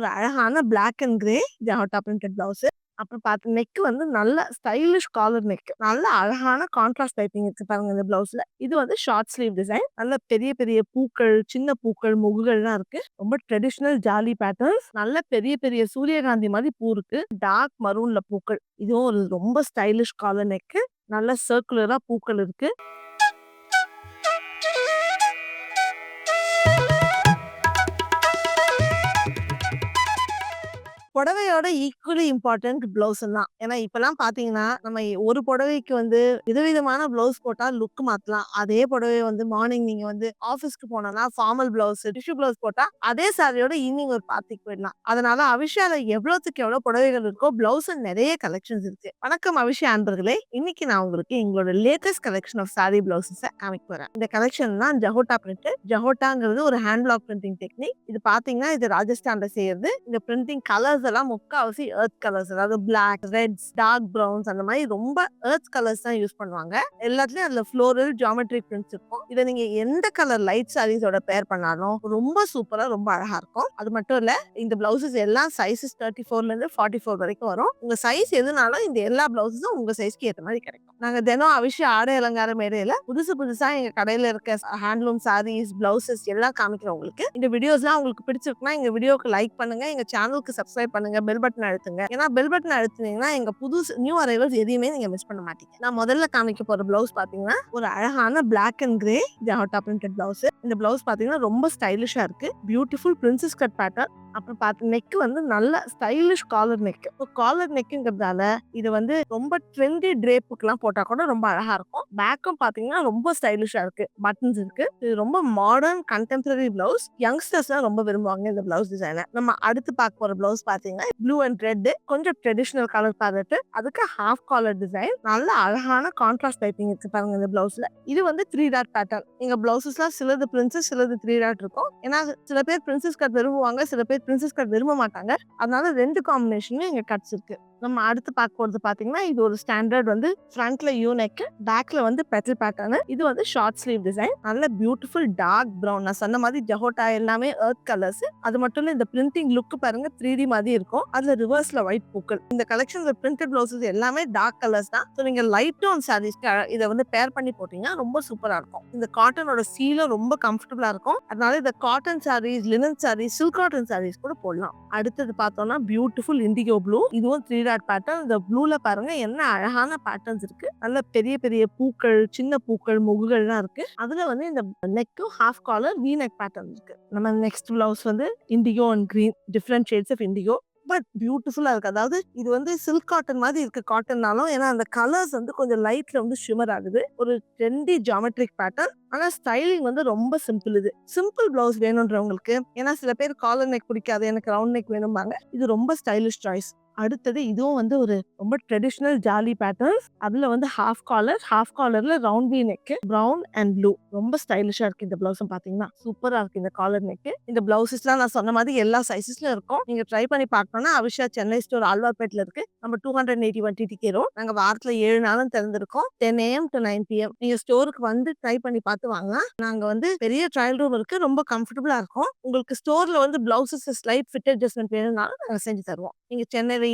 ஒரு அழகான black and grey ஜாவட்டா பிரிண்டட் பிளவுஸ் அப்புறம் பார்த்து நெக் வந்து நல்ல ஸ்டைலிஷ் காலர் நெக் நல்ல அழகான கான்ட்ராஸ்ட் டைப்பிங் இருக்கு பாருங்க இந்த பிளவுஸ்ல இது வந்து ஷார்ட் ஸ்லீவ் டிசைன் நல்ல பெரிய பெரிய பூக்கள் சின்ன பூக்கள் முகுகள்லாம் இருக்கு. ரொம்ப ட்ரெடிஷ்னல் ஜாலி பேட்டர்ன்ஸ் நல்ல பெரிய பெரிய சூரியகாந்தி மாதிரி பூ இருக்கு. டார்க் மரூன்ல பூக்கள். இதுவும் ஒரு ரொம்ப ஸ்டைலிஷ் காலர் நெக் நல்ல சர்க்குலரா பூக்கள் இருக்கு. புடவையோட ஈக்குவலி இம்பார்ட்டன்ட் பிளவுஸ் தான் ஏன்னா இப்பெல்லாம் பாத்தீங்கன்னா நம்ம ஒரு புடவைக்கு வந்து விதவிதமான பிளவுஸ் போட்டா லுக் மாத்தலாம். அதே புடவை வந்து மார்னிங் நீங்க வந்து ஆஃபீஸ்க்கு போனோம்னா ஃபார்மல் பிளவுஸ் டிஷ்யூ பிளவுஸ் போட்டா அதே சாரியோட ஈவினிங் ஒரு பார்ட்டிக்கு போயிடலாம். அதனால அவிஷால எவ்வளவுக்கு எவ்வளவு புடவைகள் இருக்கோ பிளவுஸ் நிறைய கலெக்ஷன்ஸ் இருக்கு. வணக்கம் அவிஷா அன்பர்களே. இன்னைக்கு நான் உங்களுக்கு எங்களோட latest collection of sari blouses காமிக்க போறேன். இந்த கலெக்ஷன் தான் ஜஹோட்டா பிரிண்ட் ஜஹோட்டாங்கிறது ஒரு ஹேண்ட் பிளாக் பிரிண்டிங் டெக்னிக் இது பாத்தீங்கன்னா இது ராஜஸ்தான்ல செய்யறது. இந்த பிரிண்டிங் கலர்ஸ் எல்லாம் முக்காவாசி ஏர்த் கலர்ஸ் அதாவது பிளாக் ரெட்ஸ் டார்க் ப்ரௌன்ஸ் அந்த மாதிரி ரொம்ப ஏர்த் கலர்ஸ் தான் யூஸ் பண்ணுவாங்க. எல்லாத்துலயும் அதுல ஃப்ளோரல் ஜாமெட்ரிக் பிரிண்ட்ஸ் இருக்கும். இதை நீங்க எந்த கலர் லைட் சாரீஸோட பேர் பண்ணாலும் ரொம்ப சூப்பரா ரொம்ப அழகா இருக்கும். அது மட்டும் இல்ல இந்த பிளவுசஸ் எல்லாம் சைஸஸ் தேர்ட்டி ஃபோர்ல இருந்து ஃபார்ட்டி ஃபோர் வரைக்கும் வரும். உங்க சைஸ் எதுனாலும் இந்த எல்லா பிளவுசஸும் உங்க சைஸ்க்கு ஏற்ற மாதிரி கிடைக்கும். நாங்க தினம் அவிஷ ஆடை அலங்கார மேடையில புதுசு புதுசா எங்க கடையில இருக்க ஹேண்ட்லூம் சாரீஸ் பிளவுசஸ் எல்லாம் காமிக்கிறோம் உங்களுக்கு. இந்த வீடியோஸ்லாம் உங்களுக்கு பிடிச்சிருக்குன்னா எங்க வீடியோக்கு லைக் பண்ணுங்க. எங்க சேனலுக்கு சப்ஸ்கிரைப் பண்ணுங்க பெல் பட்டன் அழுத்துங்க. ஏன்னா பெல் பட்டன் அழுத்துனீங்கன்னா எங்க புது நியூ அரைவல்ஸ் எதையுமே நீங்க மிஸ் பண்ண மாட்டீங்க. நான் முதல்ல காமிக்க போற பிளவுஸ் பாத்தீங்கன்னா ஒரு அழகான பிளாக் அண்ட் கிரே ஜாட்டா பிரிண்டட் பிளவுஸ் இந்த பிளவுஸ் பாத்தீங்கன்னா ரொம்ப ஸ்டைலிஷா இருக்கு. பியூட்டிஃபுல் பிரின்சஸ் கட் பேட்டர்ன் அப்புறம் பார்த்து நெக் வந்து நல்ல ஸ்டைலிஷ் காலர் நெக் இப்போ காலர் நெக்குங்கிறதால இது வந்து ரொம்ப ட்ரெண்டி ட்ரேப்புக்கெல்லாம் போட்டா கூட ரொம்ப அழகா இருக்கும். பேக்கும் பாத்தீங்கன்னா ரொம்ப ஸ்டைலிஷா இருக்கு. பட்டன்ஸ் இருக்கு. இது ரொம்ப மாடர்ன் கண்டெம்பரரி பிளவுஸ் யங்ஸ்டர்ஸ்லாம் ரொம்ப விரும்புவாங்க இந்த பிளவுஸ் டிசைனை நம்ம அடுத்து பார்க்க போற பிளவுஸ் பாத்தீங்கன்னா ப்ளூ அண்ட் ரெட் கொஞ்சம் ட்ரெடிஷ்னல் கலர் பேலட் அதுக்கு ஹாஃப் காலர் டிசைன் நல்ல அழகான கான்ட்ராஸ்ட் டைப்பிங் இருக்கு பாருங்க இந்த பிளவுஸ்ல இது வந்து த்ரீ டாட் பேட்டர்ன் எங்க பிளவுசஸ்லாம் சிலது பிரின்சஸ் சிலது த்ரீ டாட் இருக்கும். ஏன்னா சில பேர் பிரின்சஸ் கட் விரும்புவாங்க சில பேர் பிரின்சஸ் கட் விரும்ப மாட்டாங்க. அதனால ரெண்டு காம்பினேஷனும் எங்க கட்ஸ் இருக்கு. நம்ம அடுத்து பார்க்க போகிறது பார்த்தீங்கன்னா இது ஒரு ஸ்டாண்டர்ட் வந்து ஃப்ரண்ட்ல யூனெக்கு பேக்ல வந்து பெட்டல் பேட்டர்னு இது வந்து ஷார்ட் ஸ்லீவ் டிசைன் நல்ல பியூட்டிஃபுல் டார்க் ப்ரௌன் நான் சொன்ன மாதிரி ஜஹோட்டா எல்லாமே எர்த் கலர்ஸ் அது மட்டும் இல்லை இந்த பிரிண்டிங் லுக் பாருங்க த்ரீ டி மாதிரி இருக்கும். அதுல ரிவர்ஸ்ல ஒயிட் பூக்கள். இந்த கலெக்ஷன்ல பிரிண்டட் பிளவுசஸ் எல்லாமே டார்க் கலர்ஸ் தான். ஸோ நீங்க லைட் டோன் சாரீஸ்க்கு இதை வந்து பேர் பண்ணி போட்டீங்கன்னா ரொம்ப சூப்பரா இருக்கும். இந்த காட்டனோட சீலும் ரொம்ப கம்ஃபர்டபுளா இருக்கும். அதனால இந்த cotton saris linen saris silk cotton saris கூட போடலாம். அடுத்தது பார்த்தோம்னா பியூட்டிஃபுல் இண்டிகோ ப்ளூ இதுவும் த்ரீ டாட் பேட்டர்ன் இந்த ப்ளூல பாருங்க என்ன அழகான பேட்டர்ன்ஸ் இருக்கு. நல்ல பெரிய பெரிய பூக்கள் சின்ன பூக்கள் முகுகள்லாம் இருக்கு. அதுல வந்து இந்த நெக்கும் half collar V neck pattern இருக்கு. நம்ம நெக்ஸ்ட் பிளவுஸ் வந்து indigo and green different shades of indigo but பியூட்டிஃபுல்லாக இருக்குது அதாவது இது வந்து சில்க் காட்டன் மாதிரி இருக்குது காட்டன்னாலும் ஏன்னா அந்த கலர்ஸ் வந்து கொஞ்சம் லைட்டில் வந்து ஷிமர் ஆகுது. ஒரு ட்ரெண்டி ஜாமெட்ரிக் பேட்டர்ன் ஆனால் ஸ்டைலிங் வந்து ரொம்ப சிம்பிள் இது. சிம்பிள் பிளவுஸ் வேணுன்றவங்களுக்கு ஏன்னா சில பேர் காலர் நெக் பிடிக்காது எனக்கு ரவுண்ட் நெக் வேணும்பாங்க. இது ரொம்ப ஸ்டைலிஷ் சாய்ஸ் அடுத்தது இதுவும் வந்து ஒரு ரொம்ப ட்ரெடிஷ்னல் ஜாலி பேட்டர்ன்ஸ் அதுல வந்து half collar half காலர்ல round V neck brown and blue ரொம்ப ஸ்டைலிஷா இருக்கு இந்த பிளவுஸும் பாத்தீங்கன்னா. சூப்பரா இருக்கு இந்த காலர் நெக் இந்த பிளவுசஸ்லாம் நான் சொன்ன மாதிரி எல்லா சைசஸ்ல இருக்கும். நீங்க ட்ரை பண்ணி பார்க்கணும்னா அவிஷா சென்னை ஸ்டோர் ஆழ்வார்பேட்ல இருக்கு. நம்ம two hundred eighty one TT road நாங்க வாரத்துல ஏழு நாளும் திறந்திருக்கோம். Ten AM to nine PM நீங்க ஸ்டோருக்கு வந்து ட்ரை பண்ணி பார்த்து வாங்க. நாங்க வந்து பெரிய ட்ரையல் ரூம் இருக்கு. ரொம்ப கம்ஃபர்டபுளா இருக்கும். உங்களுக்கு ஸ்டோர்ல வந்து பிளவுசஸ் ஸ்லைட் ஃபிட் அட்ஜஸ்ட்மெண்ட் வேணும்னாலும் நாங்க செஞ்சு தருவோம். நீங்க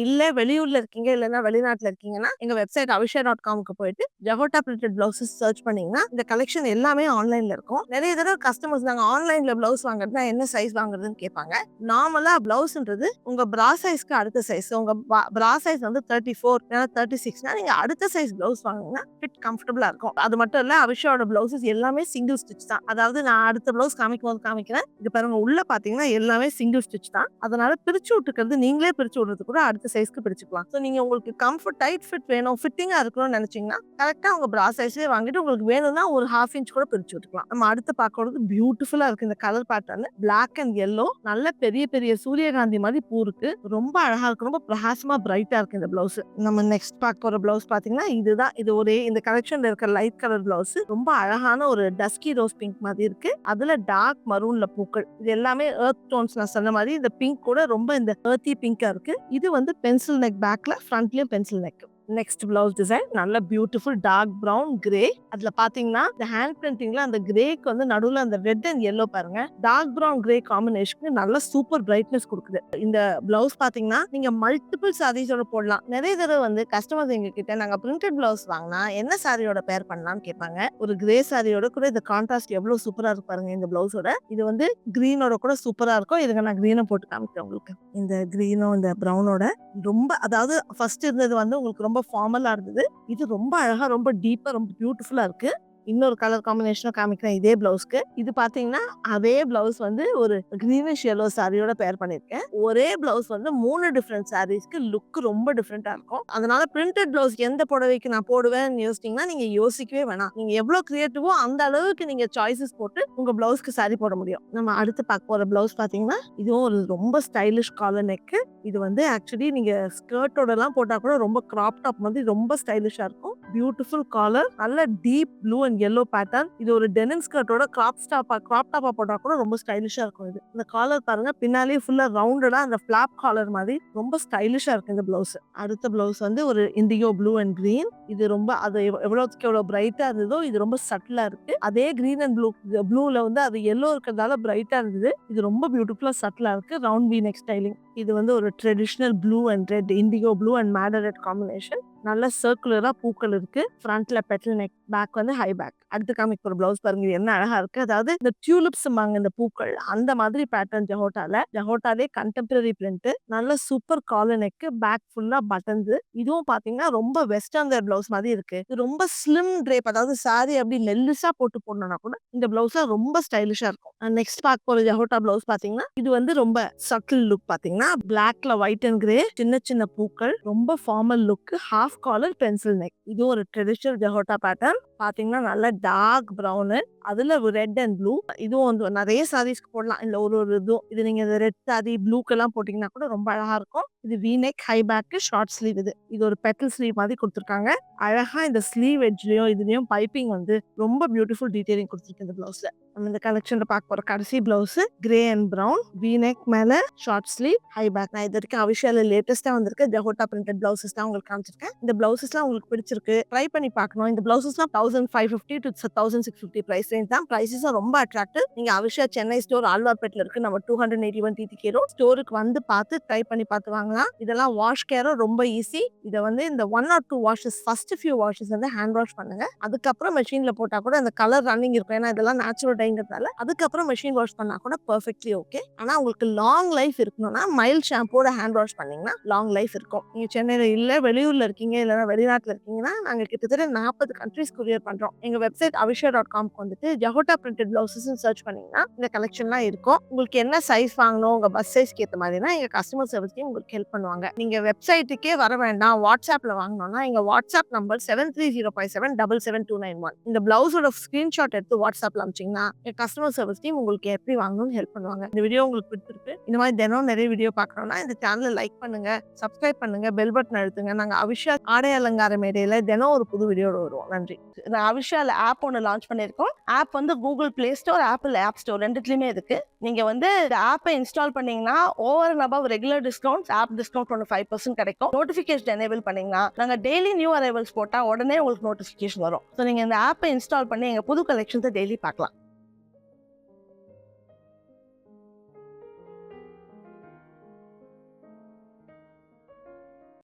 இல்லை இல்ல வெளியூர்ல இருக்கீங்க இல்லைன்னா வெளிநாட்டுல இருக்கீங்கன்னா எங்க வெப்சைட் அவிஷா டாட் காமுக்கு போயிட்டு ஜெகோட்டா பிரிண்டட் பிளவுசஸ் சர்ச் பண்ணீங்கன்னா இந்த கலெக்ஷன் எல்லாமே ஆன்லைன்ல இருக்கும். நிறைய தடவை கஸ்டமர்ஸ் நாங்க ஆன்லைன்ல பிளவுஸ் வாங்குறதுனா என்ன சைஸ் வாங்குறதுன்னு கேட்பாங்க. நார்மலா பிளவுஸ்ன்றது உங்க பிரா சைஸ்க்கு அடுத்த சைஸ் உங்க பிரா சைஸ் வந்து தேர்ட்டி ஃபோர் இல்லைன்னா தேர்ட்டி சிக்ஸ்னா நீங்க அடுத்த சைஸ் பிளவுஸ் வாங்குனீங்கன்னா ஃபிட் கம்ஃபர்டபுளா இருக்கும். அது மட்டும் இல்ல அவிஷாவோட பிளவுசஸ் எல்லாமே சிங்கிள் ஸ்டிச் தான். அதாவது நான் அடுத்த பிளவுஸ் காமிக்கும் போது காமிக்கிறேன். இது பாருங்க உள்ள பாத்தீங்கன்னா எல்லாமே சிங்கிள் ஸ்டிச் தான். அதனால பிரிச்சு விட்டுக்கிறது நீங்களே பிரிச்சு விடுறது கூட அடுத்த சைஸ்க்கு பிரிச்சுக்கலாம். ஸோ நீங்கள் உங்களுக்கு கம்ஃபர்ட் டைட் ஃபிட் வேணும் ஃபிட்டிங்காக இருக்கணும்னு நினச்சிங்கன்னா கரெக்டாக உங்கள் ப்ரா சைஸே வாங்கிட்டு உங்களுக்கு வேணும்னா ஒரு ஹாஃப் இன்ச் கூட பிரிச்சு விட்டுக்கலாம். நம்ம அடுத்து பார்க்கறது பியூட்டிஃபுல்லாக இருக்குது இந்த colour pattern black and yellow நல்ல பெரிய பெரிய சூரியகாந்தி மாதிரி பூ இருக்கு. ரொம்ப அழகாக இருக்கு. ரொம்ப பிரகாசமாக பிரைட்டாக இருக்கு இந்த பிளவுஸ் நம்ம நெக்ஸ்ட் பார்க்க போகிற பிளவுஸ் பாத்தீங்கன்னா இதுதான். இது ஒரே இந்த கலெக்ஷனில் இருக்கிற லைட் கலர் பிளவுஸ் ரொம்ப அழகான ஒரு டஸ்கி ரோஸ் பிங்க் மாதிரி இருக்கு. அதுல டார்க் மரூன்ல பூக்கள். இது எல்லாமே எர்த் டோன்ஸ் நான் சொன்ன மாதிரி இந்த பிங்க் கூட ரொம்ப இந்த ஏர்த்தி பிங்கா இருக்கு. இது வந்து பென்சில் நெக் பேக்கில் ஃப்ரண்ட்லேயும் pencil neck next blouse design நல்ல பியூட்டிஃபுல் டார்க் ப்ரௌன் கிரே அதுல பாத்தீங்கன்னா இந்த ஹேண்ட் பிரிண்டிங்ல அந்த கிரேக்கு வந்து நடுவுல அந்த ரெட் அண்ட் எல்லோ பாருங்க. டார்க் ப்ரௌன் கிரே காம்பினேஷனுக்கு நல்ல சூப்பர் பிரைட்னஸ் கொடுக்குது. இந்த பிளவுஸ் பாத்தீங்கன்னா நீங்க மல்டிபிள் சாரீஸோட போடலாம். நிறைய தடவை வந்து கஸ்டமர்ஸ் எங்க கிட்ட நாங்க பிரிண்டட் பிளவுஸ் வாங்கினா என்ன சாரியோட பேர் பண்ணலாம்னு கேட்பாங்க. ஒரு கிரே சாரியோட கூட இந்த கான்ட்ராஸ்ட் எவ்வளவு சூப்பரா இருக்கு பாருங்க இந்த பிளவுஸோட இது வந்து கிரீனோட கூட சூப்பரா இருக்கும். இதுங்க நான் கிரீனை போட்டு காமிக்கிறேன் உங்களுக்கு. இந்த கிரீனும் இந்த ப்ரௌனோட ரொம்ப அதாவது ஃபர்ஸ்ட் இருந்தது வந்து உங்களுக்கு ரொம்ப ரொம்ப ஃபார்மலாக இருந்தது. இது ரொம்ப அழகாக ரொம்ப டீப்பாக ரொம்ப பியூட்டிஃபுல்லாக இருக்கு. இன்னொரு கலர் காம்பினேஷனும் காமிக்கிறேன் இதே பிளவுஸ்க்கு இது பாத்தீங்கன்னா அதே பிளவுஸ் வந்து ஒரு கிரீனிஷ் எல்லோ சாரியோட பேர் பண்ணிருக்கேன் ஒரே பிளவுஸ் வந்து மூணு டிஃப்ரெண்ட் சாரீஸ்க்கு லுக் ரொம்ப டிஃப்ரெண்டா இருக்கும். அதனால பிரிண்டட் பிளவுஸ் எந்த புடவைக்கு நான் போடுவேன்னு யோசிச்சிங்கன்னா நீங்க யோசிக்கவே வேணாம். நீங்க எவ்வளவு கிரியேட்டிவோ அந்த அளவுக்கு நீங்க சாய்ஸஸ் போட்டு உங்க பிளவுஸ்க்கு சாரி போட முடியும். நம்ம அடுத்து பார்க்க போற பிளவுஸ் பாத்தீங்கன்னா இதுவும் ஒரு ரொம்ப ஸ்டைலிஷ் காலர் நெக்கு இது வந்து ஆக்சுவலி நீங்க ஸ்கர்ட்டோட எல்லாம் போட்டா கூட ரொம்ப கிராப் டாப் மாதிரி ரொம்ப ஸ்டைலிஷா இருக்கும். பியூட்டிஃபுல் காலர் நல்ல deep blue and yellow pattern இது ஒரு டெனிம் ஸ்கர்ட்டோட கிராப் ஸ்டாப்பா கிராப் டாப்பா போட்டா கூட ரொம்ப ஸ்டைலிஷா இருக்கும் இது. இந்த காலர் பாருங்க பின்னாலே ஃபுல்லா ரவுண்டடா அந்த ஃபிளாப் காலர் மாதிரி ரொம்ப ஸ்டைலிஷா இருக்கு இந்த பிளவுஸ் அடுத்த பிளவுஸ் வந்து ஒரு இண்டிகோ ப்ளூ அண்ட் கிரீன் இது ரொம்ப அது எவ்வ- எவ்வளவுக்கு எவ்வளவு பிரைட்டா இருந்ததோ இது ரொம்ப சட்டிலா இருக்கு. அதே கிரீன் அண்ட் ப்ளூ ப்ளூல வந்து அது எல்லோ இருக்கிறதால பிரைட்டா இருந்தது. இது ரொம்ப பியூட்டிஃபுல்லா சட்டிலா இருக்கு. ரவுண்ட் வீ நெக் ஸ்டைலிங் இது வந்து ஒரு traditional blue and red indigo blue and madder red combination நல்ல சர்க்குலராக பூக்கள் இருக்கு. ஃப்ரண்ட்டில் பெட்டல் நெக் பேக் வந்து ஹை பேக் அடுத்து காமிக்க ஒரு பிளவுஸ் பாருங்க இது என்ன அழகா இருக்கு. அதாவது இந்த டியூலிப்ஸ் இந்த பூக்கள் அந்த மாதிரி பேட்டர்ன் ஜஹோட்டால ஜஹோட்டாலே கண்டெம்பரரி பிரிண்ட் நல்ல சூப்பர் காலர் பேக் ஃபுல்லா பட்டன்ஸ் இதுவும் பாத்தீங்கன்னா ரொம்ப வெஸ்டர்ன் வேர் பிளவுஸ் மாதிரி இருக்கு. இது ரொம்ப ஸ்லிம் ட்ரேப் அதாவது சாரி அப்படி நெல்லுசா போட்டு போடணும்னா கூட இந்த பிளவுஸ் ரொம்ப ஸ்டைலிஷா இருக்கும். நெக்ஸ்ட் பார்க்க போற ஜஹோட்டா பிளவுஸ் பாத்தீங்கன்னா இது வந்து ரொம்ப சட்டில் லுக் பாத்தீங்கன்னா பிளாக்ல ஒயிட் அண்ட் கிரே சின்ன சின்ன பூக்கள் ரொம்ப formal look half collar pencil neck இது ஒரு ட்ரெடிஷனல் ஜஹோட்டா பேட்டர்ன் பாத்தீங்கன்னா நல்ல டார்க் ப்ரௌனு அதுல ரெட் அண்ட் ப்ளூ இதுவும் வந்து நிறைய சாரீஸ்க்கு போடலாம். இல்ல ஒரு ஒரு இதுவும். இது நீங்க ரெட் சாரி ப்ளூக்கெல்லாம் போட்டிங்கன்னா கூட ரொம்ப அழகா இருக்கும். இது V high back short sleeve இது. இது ஒரு பெட்டல் ஸ்லீவ் மாதிரி கொடுத்துருக்காங்க. அழகா இந்த ஸ்லீவ் எட்ஜ்லேயும் இதுலயும் பைப்பிங் வந்து ரொம்ப பியூட்டிஃபுல் டீட்டெயிலிங் கொடுத்துருக்கு இந்த ப்ளவுஸில் நம்ம இந்த கலெக்ஷன்ல பார்க்க போற கடைசி blouse grey and brown V neck மேல ஷார்ட் ஸ்லீவ் ஹை பேக் நான் இது வரைக்கும் அபிஷியல் லேட்டஸ்டா வந்திருக்கு ஜஹோட்டா பிரிண்டட் பிளவுசஸ் தான் உங்களுக்கு காமிச்சிருக்கேன். இந்த பிளவுசஸ்லாம் உங்களுக்கு பிடிச்சிருக்கு ட்ரை பண்ணி பார்க்கணும். இந்த பிளவுசஸ்லாம் thousand five fifty to thousand six fifty price range தான். பிரைஸஸும் ரொம்ப அட்ராக்டிவ் நீங்க அவிஷா சென்னை ஸ்டோர் ஆழ்வார்பேட்டில் இருக்கு. நம்ம two hundred eighty one TT கேரோ ஸ்டோருக்கு வந்து பார்த்து ட்ரை பண்ணி பார்த்து வாங்கலாம். இதெல்லாம் வாஷ் கேரும் ரொம்ப ஈஸி இதை வந்து இந்த one or two washes first few washes வந்து ஹேண்ட் வாஷ் பண்ணுங்க. அதுக்கப்புறம் மெஷின்ல போட்டா கூட அந்த கலர் ரன்னிங் இருக்கும். ஏன்னா இதெல்லாம் நேச்சுரல் அப்படிங்கிறதால அதுக்கப்புறம் மெஷின் வாஷ் பண்ணா கூட பர்ஃபெக்ட்லி ஓகே ஆனா உங்களுக்கு லாங் லைஃப் இருக்கணும்னா மைல் ஷாம்போட ஹேண்ட் வாஷ் பண்ணீங்கன்னா லாங் லைஃப் இருக்கும். நீங்க சென்னையில இல்ல வெளியூர்ல இருக்கீங்க இல்லைன்னா வெளிநாட்டுல இருக்கீங்கன்னா நாங்க கிட்டத்தட்ட நாற்பது கண்ட்ரிஸ் கொரியர் பண்றோம். எங்க வெப்சைட் அவிஷா டாட் காம்க்கு வந்துட்டு ஜஹோட்டா பிரிண்டட் பிளவுசஸ் சர்ச் பண்ணீங்கன்னா இந்த கலெக்ஷன்லாம் இருக்கும். உங்களுக்கு என்ன சைஸ் வாங்கணும் உங்க பஸ் சைஸ்க்கு ஏற்ற மாதிரினா எங்க கஸ்டமர் சர்வீஸ் டீம் உங்களுக்கு ஹெல்ப் பண்ணுவாங்க. நீங்க வெப்சைட்டுக்கே வர வேண்டாம். வாட்ஸ்அப்ல வாங்கணும்னா எங்க WhatsApp number seven three zero five seven double seven two nine one இந்த பிளவுஸோட ஸ்கிரீன்ஷாட் எடுத்து வாட்ஸ்அப்ல அமிச்சிங்கன்னா கஸ்டமர் சர்வீஸ் டீம் உங்களுக்கு எப்படி வாங்கணும்னு ஹெல்ப் பண்ணுவாங்க. இந்த வீடியோ உங்களுக்கு பிடிச்சிருக்கு. இந்த மாதிரி தினம் நிறைய வீடியோ பார்க்கணும்னா இந்த சேனலை லைக் பண்ணுங்க சப்ஸ்கிரைப் பண்ணுங்க பெல் பட்டன் அழுத்துங்க. நாங்கள் அவிஷா ஆடை அலங்கார மேடையில் தினம் ஒரு புது வீடியோட வருவோம். நன்றி. நான் அவிஷால ஆப் ஒன்று லான்ச் பண்ணியிருக்கோம். ஆப் வந்து Google Play store Apple app store ரெண்டுத்துலையுமே இருக்கு. நீங்க வந்து இந்த ஆப்பை இன்ஸ்டால் பண்ணீங்கன்னா over and above regular discount app discount ஒன்று ஃபைவ் பர்சன்ட் கிடைக்கும். நோட்டிஃபிகேஷன் எனேபிள் பண்ணீங்கன்னா நாங்கள் டெய்லி நியூ அரைவல்ஸ் போட்டால் உடனே உங்களுக்கு நோட்டிஃபிகேஷன் வரும். ஸோ நீங்கள் இந்த ஆப்பை இன்ஸ்டால் பண்ணி எங்கள் புது கலெக்ஷன்ஸை டெய்லி பார்க்கலாம்.